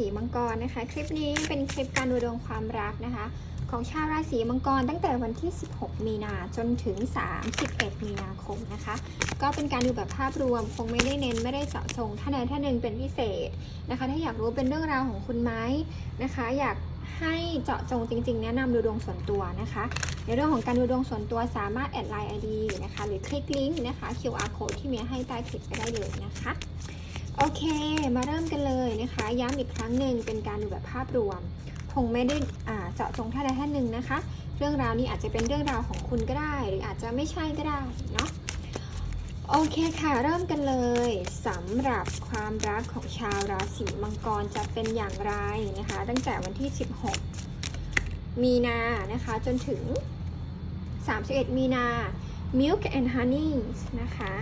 ศีมังกรนะคะ คลิปนี้เป็นคลิปการดูดวงความรักนะคะ ของชาวราศีมังกรตั้งแต่วันที่ 16 มีนาจนถึง 31 มีนาคมนะคะ ก็เป็นการดูแบบภาพรวมคงไม่ได้เน้นไม่ได้เจาะจงท่านใดท่านหนึ่งเป็นพิเศษนะคะ ถ้าอยากรู้เป็นเรื่องราวของคุณไหมนะคะ อยากให้เจาะจงจริง ๆ แนะนำดูดวงส่วนตัวนะคะ ในเรื่องของการดูดวงส่วนตัวสามารถแอดไลน์ ID นะคะหรือคลิกลิงก์นะคะ QR code ที่มีให้ใต้คลิปก็ได้เลยนะคะ โอเค มาเริ่มกันเลยนะคะ ย้ำอีกครั้งหนึ่งเป็นการดูแบบภาพรวม คงไม่ได้เจาะจงท่านใดท่านหนึ่งนะคะ เรื่องราวนี้อาจจะเป็นเรื่องราวของคุณก็ได้ หรืออาจจะไม่ใช่ก็ได้เนาะโอเคค่ะ เริ่มกันเลยสำหรับความรักของชาวราศีมังกรจะเป็นอย่างไรนะคะ ตั้งแต่วันที่ 16 มีนานะคะ จนถึง 31 มีนา Milk and Honey นะคะ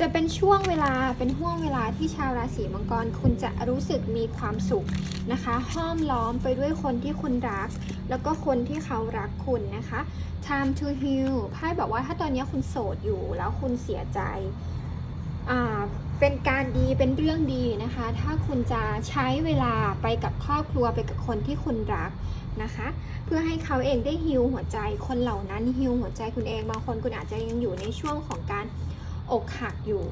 จะเป็นช่วงเวลาเป็นห่วงเวลาที่ชาวราศีมังกร คุณจะรู้สึกมีความสุขนะคะ ห้อมล้อมไปด้วยคนที่คุณรัก แล้วก็คนที่เขารักคุณนะคะ time to heal ไพ่บอกว่าถ้าตอนนี้คุณโสดอยู่แล้วคุณเสียใจอ่าเป็นการดีเป็นเรื่องดีนะคะ ถ้าคุณจะใช้เวลาไปกับครอบครัวไปกับคนที่คุณรักนะคะ เพื่อให้เขาเองได้ฮิวหัวใจ คนเหล่านั้นฮิวหัวใจคุณเองบางคนคุณอาจจะยังอยู่ในช่วงของการ อกหักอยู่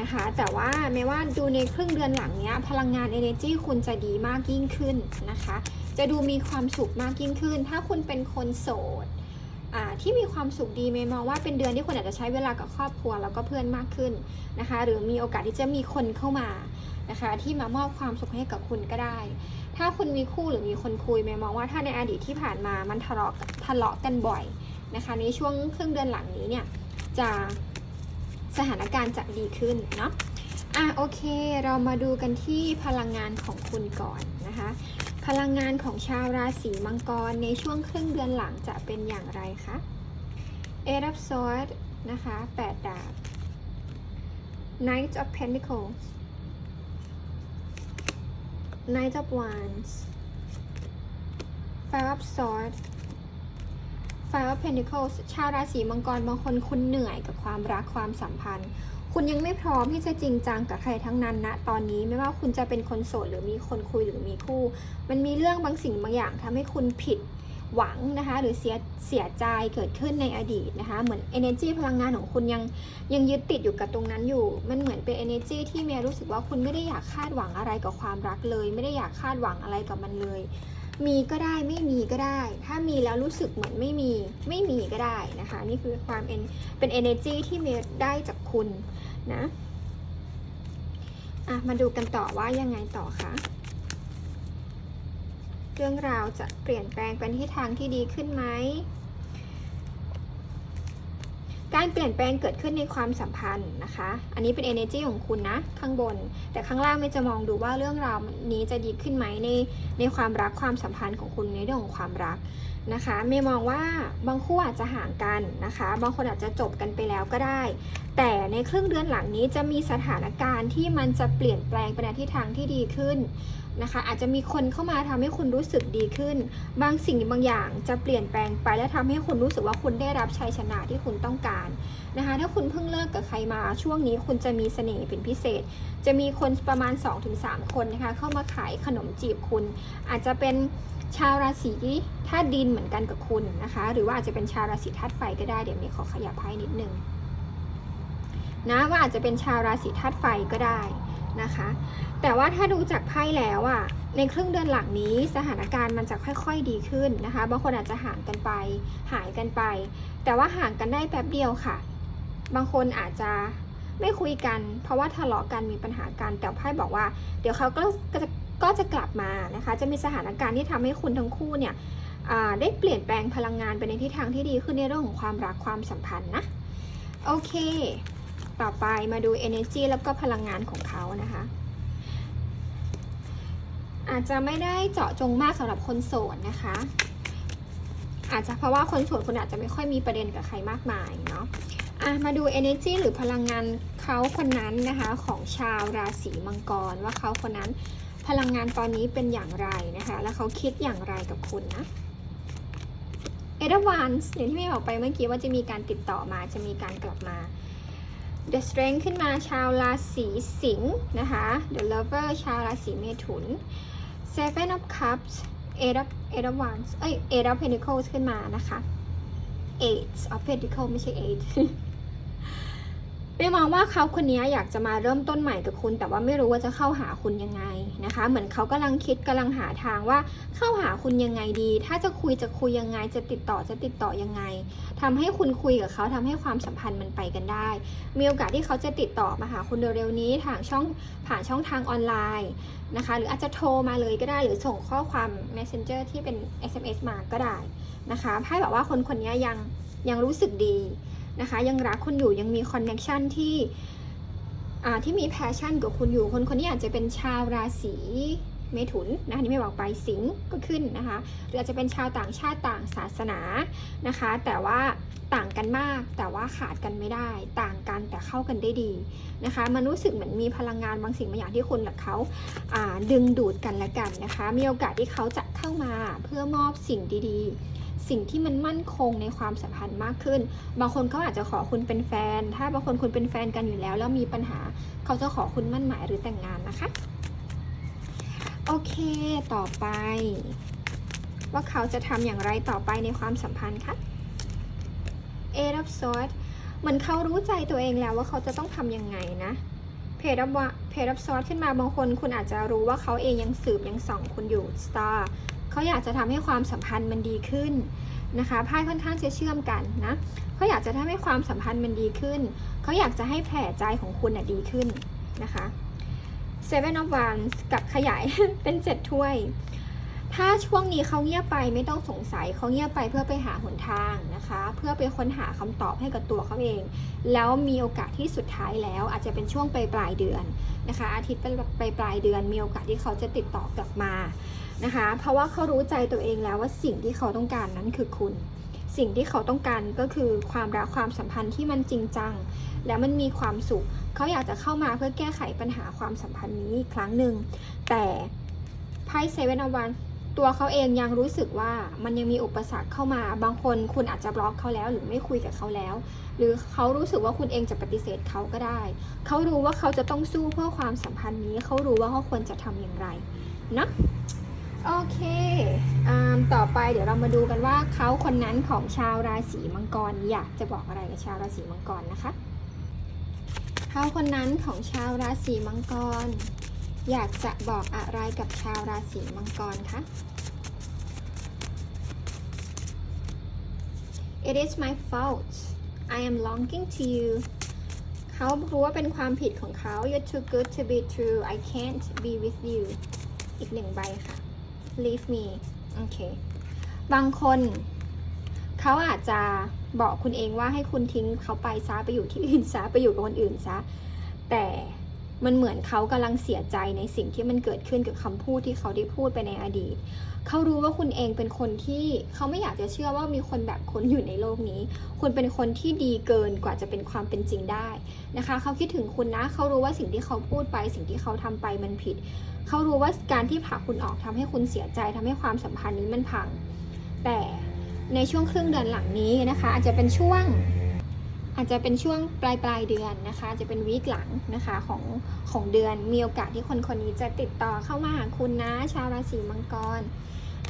นะคะ แต่ว่าแม้ว่าดูในครึ่งเดือนหลังเนี้ย พลังงาน energy คุณจะดีมากยิ่งขึ้นนะคะ จะดูมีความสุขมากยิ่งขึ้น ถ้าคุณเป็นคนโสดอ่าที่มีความสุขดีเมย์มองว่าเป็นเดือนที่คุณอาจจะใช้เวลากับครอบครัวแล้วก็เพื่อนมากขึ้นนะคะ หรือมีโอกาสที่จะมีคนเข้ามานะคะ ที่มามอบความสุขให้กับคุณก็ได้ ถ้าคุณมีคู่หรือมีคนคุยเมย์มองว่าถ้าในอดีตที่ผ่านมามันทะเลาะทะเลาะกันบ่อยนะคะในช่วงครึ่งเดือนหลังนี้เนี่ยจะ สถานการณ์จะดีขึ้นเนาะอะโอเค เรามาดูกันที่พลังงานของคุณก่อนนะคะ พลังงานของชาวราศีมังกรในช่วงครึ่งเดือนหลังจะเป็นอย่างไรคะเอรับซอสนะคะแปดดาบ Knight of Pentacles Knight of Wands Five of Swords Five of Pentacles ชาวราศีมังกรบางคนคุณเหนื่อยกับความรักความสัมพันธ์ คุณยังไม่พร้อมที่จะจริงจังกับใครทั้งนั้นนะตอนนี้ไม่ว่าคุณจะเป็นคนโสดหรือมีคนคุยหรือมีคู่ มันมีเรื่องบางสิ่งบางอย่างทำให้คุณผิดหวังนะคะหรือเสียเสียใจเกิดขึ้นในอดีตนะคะเหมือน energy พลังงานของคุณยังยังยึดติดอยู่กับตรงนั้นอยู่ มันเหมือนเป็น energy ที่เมียรู้สึกว่าคุณไม่ได้อยากคาดหวังอะไรกับความรักเลย ไม่ได้อยากคาดหวังอะไรกับมันเลย มีก็ได้ไม่มีก็ได้ ถ้ามีแล้วรู้สึกเหมือนไม่มีไม่มีก็ได้นะคะ นี่คือความ en- เป็น energy ที่เมได้จากคุณนะอะมาดูกันต่อว่ายังไงต่อคะเรื่องราวจะเปลี่ยนแปลงเป็นทิศทางที่ดีขึ้นไหม การเปลี่ยนแปลงเกิดขึ้นในความสัมพันธ์นะคะ อันนี้เป็น energy ของคุณนะ ข้างบน แต่ข้างล่างไม่จะมองดูว่าเรื่องราวนี้จะดีขึ้นไหมในในความรักความสัมพันธ์ของคุณในเรื่องของความรักนะคะเมย์มองว่าบางคู่อาจจะห่างกันนะคะ บางคนอาจจะจบกันไปแล้วก็ได้ แต่ในครึ่งเดือนหลังนี้จะมีสถานการณ์ที่มันจะเปลี่ยนแปลงไปในทิศทางที่ดีขึ้น นะคะ อาจจะมีคนเข้ามาทำให้คุณรู้สึกดีขึ้น บางสิ่งบางอย่างจะเปลี่ยนแปลงไป และทำให้คุณรู้สึกว่าคุณได้รับชัยชนะที่คุณต้องการนะคะ ถ้าคุณเพิ่งเลิกกับใครมาช่วงนี้คุณจะมีเสน่ห์เป็นพิเศษ จะมีคนประมาณ 2-3 คนนะคะ เข้ามาขายขนมจีบคุณ อาจจะเป็นชาวราศีธาตุดินเหมือนกันกับคุณนะคะ หรือว่าอาจจะเป็นชาวราศีธาตุไฟก็ได้เดี๋ยวมีขอขยับให้นิดนึงนะว่าอาจจะเป็นชาวราศีธาตุไฟก็ได้ นะคะ แต่ว่าถ้าดูจากไพ่แล้วอะในครึ่งเดือนหลังนี้สถานการณ์มันจะค่อยๆดีขึ้นนะคะบางคนอาจจะห่างกันไป หายกันไป แต่ว่าห่างกันได้แป๊บเดียวค่ะ บางคนอาจจะไม่คุยกัน เพราะว่าทะเลาะกันมีปัญหากัน แต่ไพ่บอกว่า เดี๋ยวเขาก็ก็จะก็จะกลับมานะคะ จะมีสถานการณ์ที่ทำให้คุณทั้งคู่เนี่ยได้เปลี่ยนแปลงพลังงานไปในทิศทางที่ดีขึ้นในเรื่องของความรักความสัมพันธ์นะ โอเค ต่อไปมาดู energy แล้วก็พลังงานของเขานะคะ อาจจะไม่ได้เจาะจงมากสำหรับคนโสดนะคะ อาจจะเพราะว่าคนโสดคุณอาจจะไม่ค่อยมีประเด็นกับใครมากมายเนาะอะมาดู energy หรือพลังงานเขาคนนั้นนะคะของชาวราศีมังกรว่าเขาคนนั้นพลังงานตอนนี้เป็นอย่างไรนะคะ แล้วเขาคิดอย่างไรกับคุณนะเอเดวานอย่างที่ไม่บอกไปเมื่อกี้ว่าจะมีการติดต่อมาจะมีการกลับมา The Strength ขึ้นมาชาวราศีสิงห์นะคะ The Lover ชาวราศีเมถุน Seven of Cups Eight of Eight of Wands เอ้ย Eight of Pentacles ขึ้นมานะคะ Eight of Pentacles ไม่ใช่ Eight ไม่มองว่าเขาคนนี้อยากจะมาเริ่มต้นใหม่กับคุณ แต่ว่าไม่รู้ว่าจะเข้าหาคุณยังไงนะคะ เหมือนเขากำลังคิดกำลังหาทางว่าเข้าหาคุณยังไงดี ถ้าจะคุยจะคุยยังไง จะติดต่อจะติดต่อยังไงทำให้คุณคุยกับเขาทำให้ความสัมพันธ์มันไปกันได้ มีโอกาสที่เขาจะติดต่อมาหาคุณเร็วๆนี้ทางช่องผ่านช่องทางออนไลน์นะคะ หรืออาจจะโทรมาเลยก็ได้หรือส่งข้อความ messenger ที่เป็น SMS มาก็ได้นะคะไพ่บอกว่าคนคนนี้ยังยังรู้สึกดี นะคะ ยังรักคุณอยู่ยังมีคอนเน็ชันที่ที่มีแพชชั่นกับคุณอยู่ คนคนนี้อาจจะเป็นชาวราศีเมถุนนะคะนี่ไม่บอกไปสิงห์ก็ขึ้นนะคะหรืออาจจะเป็นชาวต่างชาติต่างศาสนานะคะ แต่ว่าต่างกันมากแต่ว่าขาดกันไม่ได้ ต่างกันแต่เข้ากันได้ดีนะคะ มันรู้สึกเหมือนมีพลังงานบางสิ่งบางอย่างที่คุณกับเขาาดึงดูดกันและกันนะคะ มีโอกาสที่เขาจะเข้ามาเพื่อมอบสิ่งดีๆ สิ่งที่มันมั่นคงในความสัมพันธ์มากขึ้น บางคนเขาอาจจะขอคุณเป็นแฟน ถ้าบางคนคุณเป็นแฟนกันอยู่แล้ว แล้วมีปัญหาเขาจะขอคุณมั่นหมายหรือแต่งงานนะคะ โอเค ต่อไป ว่าเขาจะทำอย่างไรต่อไปในความสัมพันธ์คะ Eight of Swords เหมือนเขารู้ใจตัวเองแล้วว่าเขาจะต้องทำยังไงนะเพจรับว่าเพจรับซอสขึ้นมาบางคน คุณอาจจะรู้ว่าเขาเองยังสืบยังส่องคุณอยู่ Star เขาอยากจะทำให้ความสัมพันธ์มันดีขึ้นนะคะไพ่ค่อนข้างจะเชื่อมกันนะเขาอยากจะทำให้ความสัมพันธ์มันดีขึ้น เขาอยากจะให้แผลใจของคุณน่ะดีขึ้นนะคะ Seven of Wands กับขยายเป็นเจ็ดถ้วย ถ้าช่วงนี้เขาเงียบไปไม่ต้องสงสัยเขาเงียบไปเพื่อไปหาหนทางนะคะ เพื่อไปค้นหาคำตอบให้กับตัวเขาเอง แล้วมีโอกาสที่สุดท้ายแล้ว อาจจะเป็นช่วงปลายปลายเดือนนะคะ อาทิตย์ไปปลายปลายเดือน มีโอกาสที่เขาจะติดต่อกลับมา นะคะ เพราะว่าเขารู้ใจตัวเองแล้วว่าสิ่งที่เขาต้องการนั้นคือคุณ สิ่งที่เขาต้องการก็คือความรักความสัมพันธ์ที่มันจริงจัง และมันมีความสุข เขาอยากจะเข้ามาเพื่อแก้ไขปัญหาความสัมพันธ์นี้อีกครั้งหนึ่ง แต่ไพ่เซเว่นอวันตัวเขาเองยังรู้สึกว่ามันยังมีอุปสรรคเข้ามา บางคนคุณอาจจะบล็อกเขาแล้ว หรือไม่คุยกับเขาแล้ว หรือเขารู้สึกว่าคุณเองจะปฏิเสธเขาก็ได้ เขารู้ว่าเขาจะต้องสู้เพื่อความสัมพันธ์นี้ เขารู้ว่าเขาควรจะทำอย่างไรนะ โอเคอต่อไปเดี๋ยวเรามาดูกันว่าเขาคนนั้นของชาวราศีมังกรอยากจะบอกอะไรกับชาวราศีมังกรนะคะเขาคนนั้นของชาวราศีมังกร อยากจะบอกอะไรกับชาวราศีมังกรคะ It is my fault I am longing to you เขารู้ว่าเป็นความผิดของเขา You're too good to be true I can't be with you อีกหนึ่งใบค่ะ Leave me โอเค บางคนเขาอาจจะบอกคุณเองว่าให้คุณทิ้งเขาไปซะไปอยู่ที่อื่นซะไปอยู่กับคนอื่นซะแต่ มันเหมือนเขากำลังเสียใจในสิ่งที่มันเกิดขึ้นกับคำพูดที่เขาได้พูดไปในอดีต เขารู้ว่าคุณเองเป็นคนที่เขาไม่อยากจะเชื่อว่ามีคนแบบคุณอยู่ในโลกนี้ คุณเป็นคนที่ดีเกินกว่าจะเป็นความเป็นจริงได้นะคะ เขาคิดถึงคุณนะ เขารู้ว่าสิ่งที่เขาพูดไปสิ่งที่เขาทำไปมันผิด เขารู้ว่าการที่ผลักคุณออกทำให้คุณเสียใจทำให้ความสัมพันธ์นี้มันพัง แต่ในช่วงครึ่งเดือนหลังนี้นะคะ อาจจะเป็นช่วง อาจจะเป็นช่วงปลายปลายเดือนนะคะ จะเป็นวีคหลังนะคะของของเดือนมีโอกาสที่คนคนนี้จะติดต่อเข้ามาหาคุณนะ ชาวราศีมังกร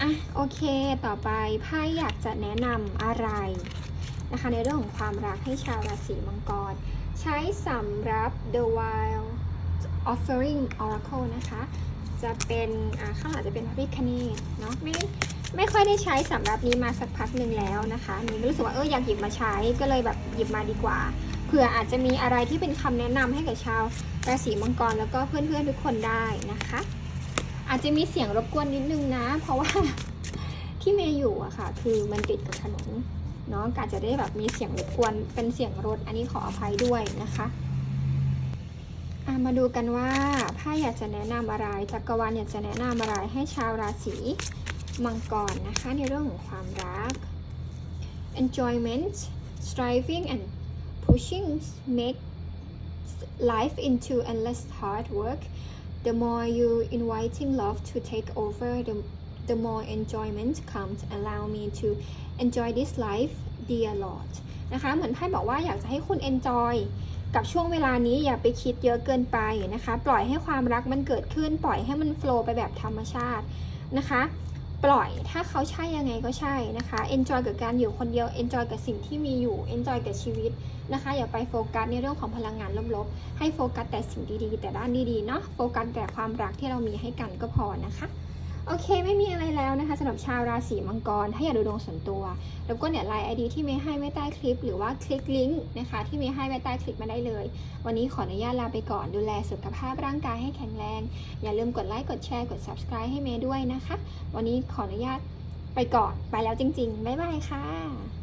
อะโอเค ต่อไปไพ่อยากจะแนะนำอะไรนะคะ ในเรื่องของความรักให้ชาวราศีมังกร ใช้สำหรับ The Wild Offering Oracle นะคะ จะเป็นอ่าข้างหลังจะเป็นพระพิคเนตเนาะไม่ ไม่ค่อยได้ใช้สำหรับนี้มาสักพักหนึ่งแล้วนะคะหนูรู้สึกว่าเอออยากหยิบมาใช้ก็เลยแบบหยิบมาดีกว่าเผื่ออาจจะมีอะไรที่เป็นคำแนะนำให้กับชาวราศีมังกรแล้วก็เพื่อนๆทุกคนได้นะคะ อาจจะมีเสียงรบกวนนิดนึงนะ เพราะว่าที่เมย์อยู่อะค่ะ คือมันติดกับถนนเนาะก็อาจจะได้แบบมีเสียงรบกวนเป็นเสียงรถ อันนี้ขออภัยด้วยนะคะมาดูกันว่าไพ่อยากจะแนะนำอะไรจักรวาลอยากจะแนะนำอะไรให้ชาวราศี มังกรนะคะในเรื่องของความรัก enjoyment striving and pushing make life into endless hard work the more you inviting love to take over the the more enjoyment comes allow me to enjoy this life dear Lord นะคะเหมือนไพ่บอกว่าอยากจะให้คุณ enjoy กับช่วงเวลานี้อย่าไปคิดเยอะเกินไปนะคะ ปล่อยให้ความรักมันเกิดขึ้น ปล่อยให้มันโฟล์ไปแบบธรรมชาตินะคะ ปล่อยถ้าเขาใช่ยังไงก็ใช่นะคะ enjoy กับการอยู่คนเดียว enjoy กับสิ่งที่มีอยู่ enjoy กับชีวิตนะคะ อย่าไปโฟกัสในเรื่องของพลังงานลบๆ ให้โฟกัสแต่สิ่งดีๆ แต่ด้านดีๆ เนาะ โฟกัสแต่ความรักที่เรามีให้กันก็พอนะคะ โอเคไม่มีอะไรแล้วนะคะสำหรับชาวราศีมังกร ถ้าอยากดูดวงส่วนตัว แล้วก็เนี่ยไลน์ไอดีที่เมย์ให้ไว้ใต้คลิป หรือว่าคลิกลิงก์นะคะที่เมย์ให้ไว้ใต้คลิปมาได้เลย วันนี้ขออนุญาตลาไปก่อนดูแลสุขภาพร่างกายให้แข็งแรง อย่าลืมกดไลค์กดแชร์กด subscribe ให้เมย์ด้วยนะคะ วันนี้ขออนุญาตไปก่อนไปแล้วจริง ๆ บ๊ายบายค่ะ